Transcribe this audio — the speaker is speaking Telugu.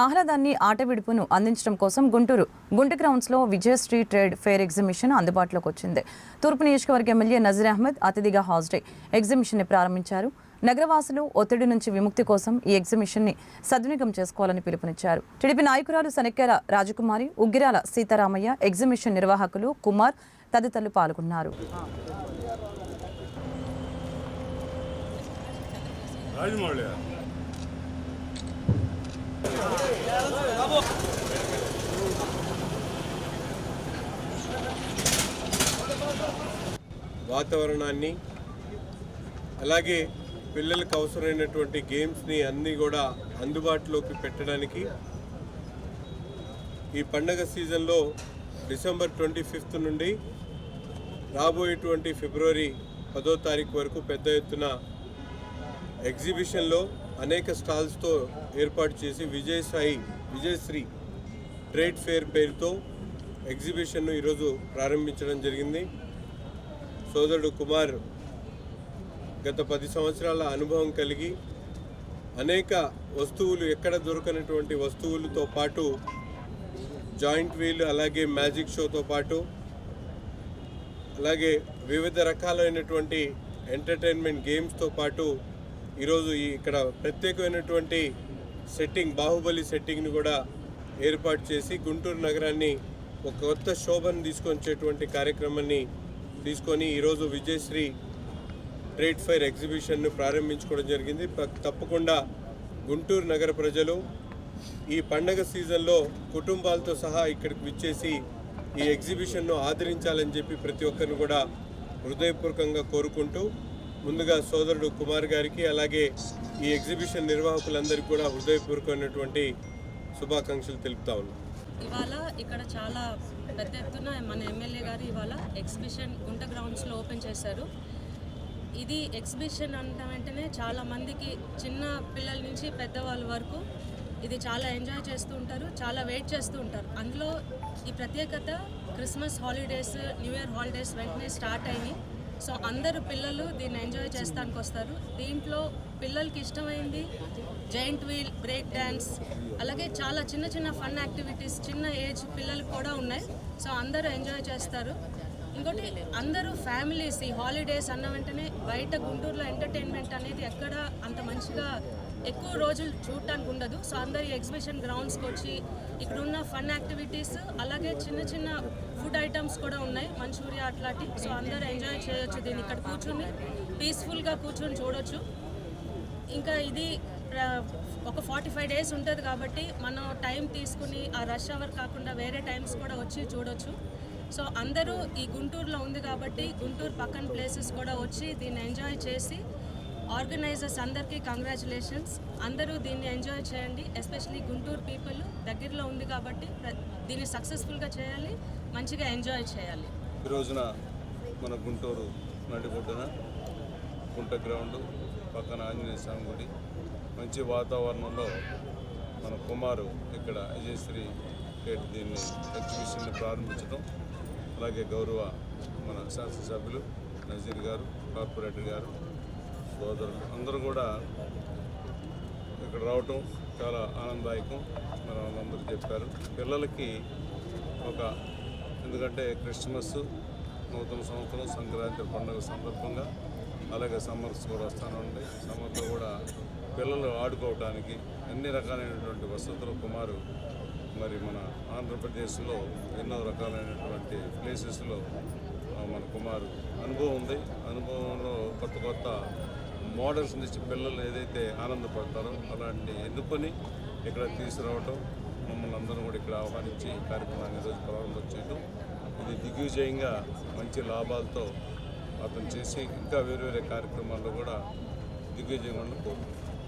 ఆహ్లాదాన్ని ఆట విడుపును అందించడం కోసం గుంటూరు గుంట గ్రౌండ్స్లో విజయశ్రీ ట్రేడ్ ఫేర్ ఎగ్జిబిషన్ అందుబాటులోకి వచ్చింది. తూర్పు నియోజకవర్గ ఎమ్మెల్యే నజీర్ అహ్మద్ అతిథిగా హాజరై ఎగ్జిబిషన్ని ప్రారంభించారు. నగరవాసులు ఒత్తిడి నుంచి విముక్తి కోసం ఈ ఎగ్జిబిషన్ని సద్వినియోగం చేసుకోవాలని పిలుపునిచ్చారు. టీడీపీ నాయకురాలు సనెక్కెర రాజకుమారి ఉగ్గిరాల సీతారామయ్య ఎగ్జిబిషన్ నిర్వాహకులు కుమార్ తదితరులు పాల్గొన్నారు. రాజమౌళి వాతావరణాన్ని అలాగే పిల్లలకు అవసరమైనటువంటి గేమ్స్ని అన్నీ కూడా అందుబాటులోకి పెట్టడానికి ఈ పండగ సీజన్లో డిసెంబర్ ట్వంటీ ఫిఫ్త్ నుండి రాబోయేటువంటి ఫిబ్రవరి పదో తారీఖు వరకు పెద్ద ఎత్తున ఎగ్జిబిషన్లో అనేక స్టాల్స్తో ఏర్పాటు చేసి విజయసాయి విజయశ్రీ ట్రేడ్ ఫేర్ పేరుతో ఎగ్జిబిషన్ను ఈరోజు ప్రారంభించడం జరిగింది. సోదరుడు కుమార్ గత పది సంవత్సరాల అనుభవం కలిగి అనేక వస్తువులు ఎక్కడ దొరకనటువంటి వస్తువులతో పాటు జాయింట్ వీల్ అలాగే మ్యాజిక్ షోతో పాటు అలాగే వివిధ రకాలైనటువంటి ఎంటర్టైన్మెంట్ గేమ్స్తో పాటు ఈరోజు ఈ ఇక్కడ ప్రత్యేకమైనటువంటి సెట్టింగ్ బాహుబలి సెట్టింగ్ని కూడా ఏర్పాటు చేసి గుంటూరు నగరాన్ని ఒక కొత్త శోభను తీసుకొచ్చేటువంటి కార్యక్రమాన్ని తీసుకొని ఈరోజు విజయశ్రీ ట్రేడ్ ఫైర్ ఎగ్జిబిషన్ను ప్రారంభించుకోవడం జరిగింది. ప- తప్పకుండా గుంటూరు నగర ప్రజలు ఈ పండగ సీజన్లో కుటుంబాలతో సహా ఇక్కడికి విచ్చేసి ఈ ఎగ్జిబిషన్ను ఆదరించాలని చెప్పి ప్రతి ఒక్కరిని కూడా హృదయపూర్వకంగా కోరుకుంటూ ముందుగా సోదరుడు కుమార్ గారికి అలాగే ఈ ఎగ్జిబిషన్ నిర్వాహకులందరికీ కూడా హృదయపూర్వకమైనటువంటి శుభాకాంక్షలు తెలుపుతా ఉన్నాను ఇవాళ ఇక్కడ చాలా పెద్ద ఎత్తున మన ఎమ్మెల్యే గారు ఇవాళ ఎగ్జిబిషన్ గుంట గ్రౌండ్స్లో ఓపెన్ చేశారు. ఇది ఎగ్జిబిషన్ అంట వెంటనే చాలా మందికి చిన్న పిల్లల నుంచి పెద్దవాళ్ళ వరకు ఇది చాలా ఎంజాయ్ చేస్తూ ఉంటారు చాలా వెయిట్ చేస్తూ ఉంటారు. అందులో ఈ ప్రత్యేకత Christmas holidays new year holidays వెంటనే స్టార్ట్ అయినాయి. సో అందరు పిల్లలు దీన్ని ఎంజాయ్ చేస్తానికి వస్తారు. దీంట్లో పిల్లలకి ఇష్టమైంది జైంట్ వీల్ బ్రేక్ డ్యాన్స్ అలాగే చాలా చిన్న చిన్న ఫన్ యాక్టివిటీస్ చిన్న ఏజ్ పిల్లలు కూడా ఉన్నాయి. సో అందరూ ఎంజాయ్ చేస్తారు. ఇంకోటి అందరూ ఫ్యామిలీస్ ఈ హాలిడేస్ అన్న వెంటనే బయట గుంటూరులో ఎంటర్టైన్మెంట్ అనేది ఎక్కడ అంత మంచిగా ఎక్కువ రోజులు చూడటానికి ఉండదు. సో అందరు ఎగ్జిబిషన్ గ్రౌండ్స్కి వచ్చి ఇక్కడ ఉన్న ఫన్ యాక్టివిటీస్ అలాగే చిన్న చిన్న ఫుడ్ ఐటమ్స్ కూడా ఉన్నాయి. మంచూరియా అట్లాంటి. సో అందరూ ఎంజాయ్ చేయొచ్చు దీన్ని. ఇక్కడ కూర్చుని పీస్ఫుల్గా కూర్చొని చూడొచ్చు. ఇంకా ఇది ప్ర- ఒక ఫార్టీ ఫైవ్ డేస్ ఉంటుంది కాబట్టి మనం టైం తీసుకుని ఆ రష్ అవర్ కాకుండా వేరే టైమ్స్ కూడా వచ్చి చూడొచ్చు. సో అందరూ ఈ గుంటూరులో ఉంది కాబట్టి గుంటూరు పక్కన ప్లేసెస్ కూడా వచ్చి దీన్ని ఎంజాయ్ చేసి ఆర్గనైజర్స్ అందరికీ కంగ్రాచులేషన్స్. అందరూ దీన్ని ఎంజాయ్ చేయండి. ఎస్పెషలీ గుంటూరు పీపుల్ దగ్గరలో ఉంది కాబట్టి దీన్ని సక్సెస్ఫుల్గా చేయాలి. మంచిగా ఎంజాయ్ చేయాలి. ఈ రోజున మన గుంటూరు నడిబొడ్డున గుంట గ్రౌండ్ పక్కన ఆంజనేయ స్వామి గుడి. మంచి వాతావరణంలో మన కుమారు ఇక్కడ విజయశ్రీ గేట్ దీన్ని ఎగ్జిబిషన్ని ప్రారంభించడం. అలాగే గౌరవ మన శాసనసభ్యులు నజీర్ గారు కార్పొరేటర్ గారు సోదరులు. అందరూ కూడా ఇక్కడ రావటం చాలా ఆనందదాయకం. మన వాళ్ళందరూ చెప్పారు. పిల్లలకి ఒక ఎందుకంటే క్రిస్మస్ నూతన సంవత్సరం సంక్రాంతి పండుగ సందర్భంగా అలాగే సమ్మర్స్ కూడా వస్తూనే ఉంటాయి. సమ్మర్లో కూడా పిల్లలు ఆడుకోవడానికి అన్ని రకాలైనటువంటి వసతులు కుమారు మరి మన ఆంధ్రప్రదేశ్లో ఎన్నో రకాలైనటువంటి ప్లేసెస్లో మన కుమారు. అనుభవం ఉంది. అనుభవంలో కొత్త కొత్త మోడల్స్ నుంచి పిల్లలు ఏదైతే ఆనందపడతారో అలాంటి ఎన్నుకొని ఇక్కడ తీసుకురావటం మమ్మల్ని అందరం కూడా ఇక్కడ ఆహ్వానించి కార్యక్రమాన్ని ఈరోజు ప్రారంభం చేయడం ఇది దిగ్విజయంగా మంచి లాభాలతో అతను చేసి ఇంకా వేరు వేరే కార్యక్రమాల్లో కూడా దిగ్విజయం కోరుకుంటున్నాను.